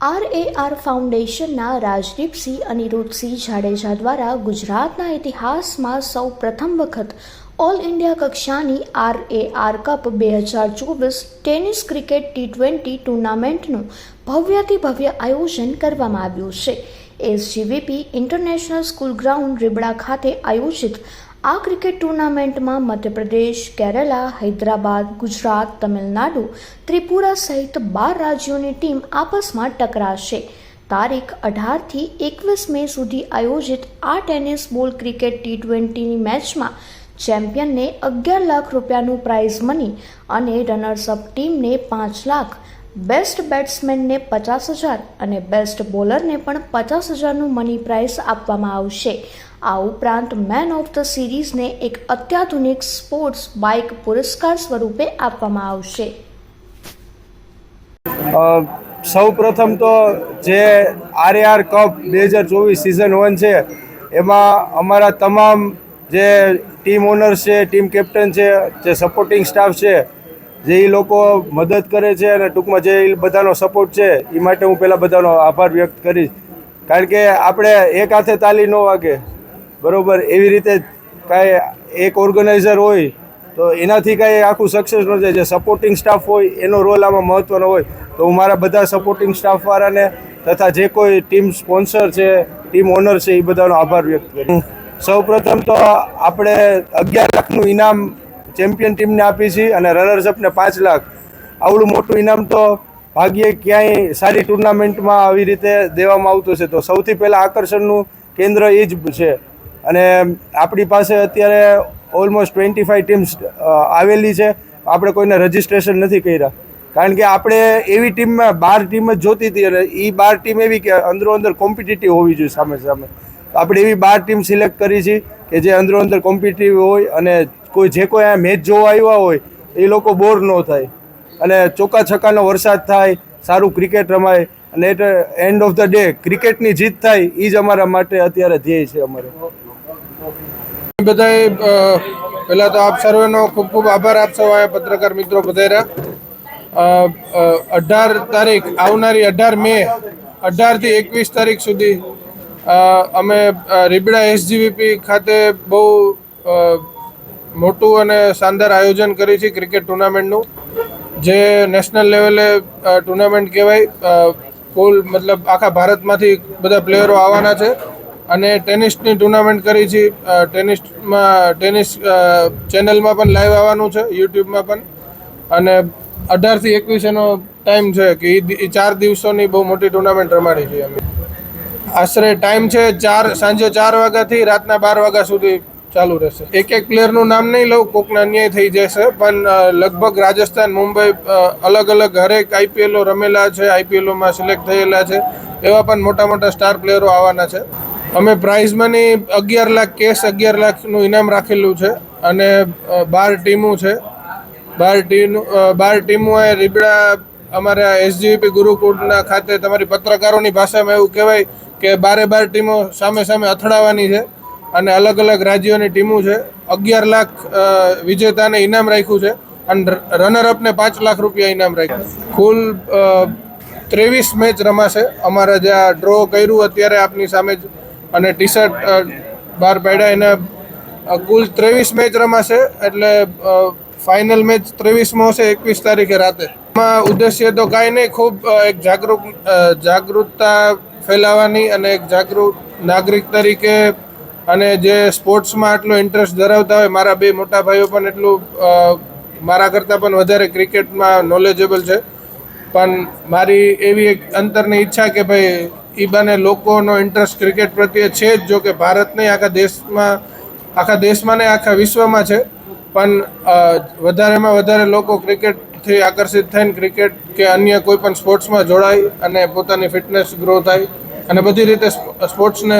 R A R ફાઉન્ડેશનના રાજદીપસિંહ અનિરુદ્ધસિંહ જાડેજા દ્વારા ગુજરાતના ઇતિહાસમાં સૌ પ્રથમ વખત ઓલ ઇન્ડિયા કક્ષાની આર એ આર કપ બે હજાર ચોવીસ ટેનિસ ક્રિકેટ ટી ટ્વેન્ટી ટુર્નામેન્ટનું ભવ્યાતિ ભવ્ય આયોજન કરવામાં આવ્યું છે. SGVP international school ground Ribda ખાતે આયોજિત આ ક્રિકેટ ટુર્નામેન્ટમાં મધ્યપ્રદેશ, કેરલા, હૈદરાબાદ, ગુજરાત, તમિલનાડુ, ત્રિપુરા સહિત બાર રાજ્યોની ટીમ આપસમાં ટકરાશે. તારીખ અઢારથી એકવીસ મે સુધી આયોજિત આ ટેનિસ બોલ ક્રિકેટ ટી ટ્વેન્ટીની મેચમાં ચેમ્પિયનને અગિયાર લાખ રૂપિયાનું પ્રાઇઝ મની અને રનર્સઅપ ટીમને પાંચ લાખ બેસ્ટ બેટ્સમેનને પચાસ હજાર અને બેસ્ટ બોલરને પણ પચાસ હજારનું મની પ્રાઇઝ આપવામાં આવશે. આ ઉપરાંત મેન ઓફ ધ સિરીઝને એક અત્યાધુનિક સ્પોર્ટ્સ બાઇક પુરસ્કાર સ્વરૂપે આપવામાં આવશે. સૌ પ્રથમ તો જે આરએઆર કપ બે હજાર ચોવીસ સિઝન વન છે, એમાં અમારા તમામ જે ટીમ ઓનર છે ટીમ કેપ્ટન છે, જે સપોર્ટિંગ સ્ટાફ છે જે એ લોકો મદદ કરે છે અને ટૂંકમાં જે બધાનો સપોર્ટ છે એ માટે હું પહેલાં બધાનો આભાર વ્યક્ત કરીશ. કારણ કે આપણે એક હાથે તાલી ન વાગે. બરાબર? એવી રીતે કાંઈ એક ઓર્ગેનાઇઝર હોય, તો એનાથી કાંઈ આખું સક્સેસ ન થાય જે સપોર્ટિંગ સ્ટાફ હોય, એનો રોલ આમાં મહત્ત્વનો હોય. તો હું મારા બધા સપોર્ટિંગ સ્ટાફવાળાને તથા જે કોઈ ટીમ સ્પોન્સર છે ટીમ ઓનર છે એ બધાનો આભાર વ્યક્ત કરું સૌ પ્રથમ તો આપણે અગિયાર લાખનું ઇનામ ચેમ્પિયન ટીમને આપી છીએ અને રનર્સઅપને પાંચ લાખ. આવડું મોટું ઇનામ તો ભાગ્યે ક્યાંય સારી ટુર્નામેન્ટમાં આવી રીતે દેવામાં આવતું છે. તો સૌથી પહેલાં આકર્ષણનું કેન્દ્ર એ જ છે. અને આપણી પાસે અત્યારે ઓલમોસ્ટ ટ્વેન્ટી ફાઈવ ટીમ્સ આવેલી છે. આપણે કોઈને રજિસ્ટ્રેશન નથી કર્યા. કારણ કે આપણે એવી ટીમમાં બાર ટીમ જ જોતી હતી અને એ બાર ટીમ એવી કે અંદરો અંદર કોમ્પિટિટિવ હોવી જોઈએ સામે સામે આપણે એવી બાર ટીમ સિલેક્ટ કરી છે. કે જે અંદરો અંદર કોમ્પિટિટિવ હોય અને કોઈ જે કોઈ આ મેચ જોવા આવ્યા હોય, એ લોકો બોર ન થાય. અને ચોકા છક્કાનો વરસાદ થાય, સારું ક્રિકેટ રમાય, અને at end of the day ક્રિકેટની જીત થાય એ જ અમારા માટે અત્યારે ધ્યેય છે અમારે. બધાએ પહેલાં તો આપ સર્વેનો ખૂબ ખૂબ આભાર. આપ સૌ પત્રકાર મિત્રો બધા અઢાર તારીખ, આવનારી અઢાર મે, અઢારથી એકવીસ તારીખ સુધી અમે રીબડા એસજીવીપી ખાતે બહુ મોટું અને શાનદાર આયોજન કરી છે ક્રિકેટ ટુર્નામેન્ટનું. જે નેશનલ લેવલે ટુર્નામેન્ટ કહેવાય ફૂલ મતલબ આખા ભારતમાંથી બધા પ્લેયરો આવવાના છે. અને ટેનિસની ટુર્નામેન્ટ કરી છે ટેનિસમાં, ટેનિસ ચેનલમાં પણ લાઈવ આવવાનું છે, યુટ્યુબમાં પણ. અને અઢારથી એકવીસ એનો ટાઈમ છે કે ઈ ચાર દિવસોની બહુ મોટી ટુર્નામેન્ટ રમાડી છે અમે. આશરે ટાઈમ છે ચાર, સાંજે ચાર વાગ્યાથી રાતના બાર વાગ્યા સુધી ચાલુ રહેશે. એક એક પ્લેયરનું નામ નહીં લઉં, કોકને અન્યાય થઈ જશે, પણ લગભગ રાજસ્થાન, મુંબઈ અલગ અલગ હરેક આઈપીએલો રમેલા છે આઈપીએલોમાં સિલેક્ટ થયેલા છે, એવા પણ મોટા મોટા સ્ટાર પ્લેયરો આવવાના છે. અમે પ્રાઇઝ મની અગિયાર લાખ કેસ અગિયાર લાખનું ઇનામ રાખેલું છે અને બાર ટીમો છે. બાર ટીમ બાર ટીમોએ રીબડા અમારા એસજીપી ગુરુકુળના ખાતે તમારી પત્રકારોની ભાષામાં એવું કહેવાય કે બારે બાર ટીમો સામે સામે અથડાવાની છે અને અલગ અલગ રાજ્યોની ટીમો છે. અગિયાર લાખ વિજેતાને ઇનામ રાખ્યું છે અને રનરઅપને પાંચ લાખ રૂપિયા ઇનામ રાખ્યું કુલ ત્રેવીસ મેચ રમાશે. અમારે જે આ ડ્રો કર્યું અત્યારે આપની સામે જ અને ટી શર્ટ બહાર પાડ્યા. એને કુલ ત્રેવીસ મેચ રમાશે એટલે ફાઇનલ મેચ ત્રેવીસમાં હશે એકવીસ તારીખે રાતે. એમાં ઉદ્દેશ્ય તો કાંઈ નહીં. ખૂબ એક જાગૃત જાગૃતતા ફેલાવવાની અને એક જાગૃત નાગરિક તરીકે અને જે સ્પોર્ટ્સમાં આટલો ઇન્ટરેસ્ટ ધરાવતા હોય, મારા બે મોટા ભાઈઓ પણ એટલું મારા કરતાં પણ વધારે ક્રિકેટમાં નોલેજેબલ છે. પણ મારી એવી એક અંતરની ઈચ્છા કે ભાઈ એ બને લોકોનો ઇન્ટરેસ્ટ ક્રિકેટ પ્રત્યે છે જ, જો કે ભારત નહીં, આખા દેશમાં આખા દેશમાં ને આખા વિશ્વમાં છે. પણ વધારેમાં વધારે લોકો ક્રિકેટથી આકર્ષિત થઈને ક્રિકેટ કે અન્ય કોઈ પણ સ્પોર્ટ્સમાં જોડાય અને પોતાની ફિટનેસ ગ્રો થાય અને બધી રીતે સ્પોર્ટ્સને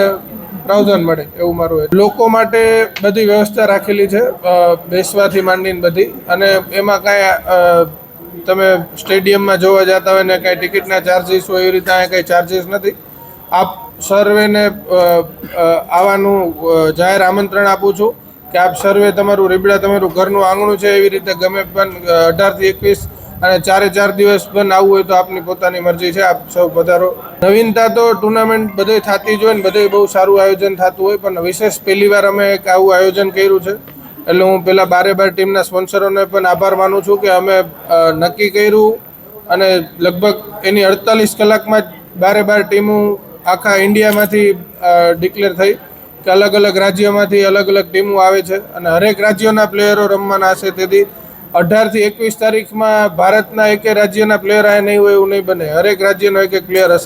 પ્રાવધાન મળે એવું મારું લોકો માટે બધી વ્યવસ્થા રાખેલી છે બેસવાથી માંડીને બધી અને એમાં કાંઈ તમે સ્ટેડિયમમાં જોવા જતા હોય ને કાંઈ ટિકિટના ચાર્જીસ હોય એવી રીતે અહીંયા કાંઈ ચાર્જીસ નથી. આપ સર્વેને આવવાનું જાહેર આમંત્રણ આપું છું. કે આપ સર્વે તમારું રીબડા તમારું ઘરનું આંગણું છે એવી રીતે ગમે પણ અઢારથી એકવીસ અને ચારે ચાર દિવસ પણ આવવું હોય તો આપની પોતાની મરજી છે, આપ સૌ પધારો. નવીનતા તો ટુર્નામેન્ટ બધે થતી જ હોય ને બધે બહુ સારું આયોજન થતું હોય, પણ વિશેષ પહેલી વાર અમે એક આવું આયોજન કર્યું છે. એટલે હું પેલા બારે બાર ટીમના સ્પોન્સરોને પણ આભાર માનું છું કે અમે નક્કી કર્યું અને લગભગ એની અડતાલીસ કલાકમાં જ બારે બાર ટીમો આખા ઇન્ડિયામાંથી ડિક્લેર થઈ. કે અલગ અલગ રાજ્યોમાંથી અલગ અલગ ટીમો આવે છે અને હરેક રાજ્યોના પ્લેયરો રમવાના હશે. તેથી અઢારથી એકવીસ તારીખમાં ભારતના એકે રાજ્યના પ્લેયર આ નહીં હોય એવું નહીં બને. હરેક રાજ્યનો એક એક પ્લેયર હશે.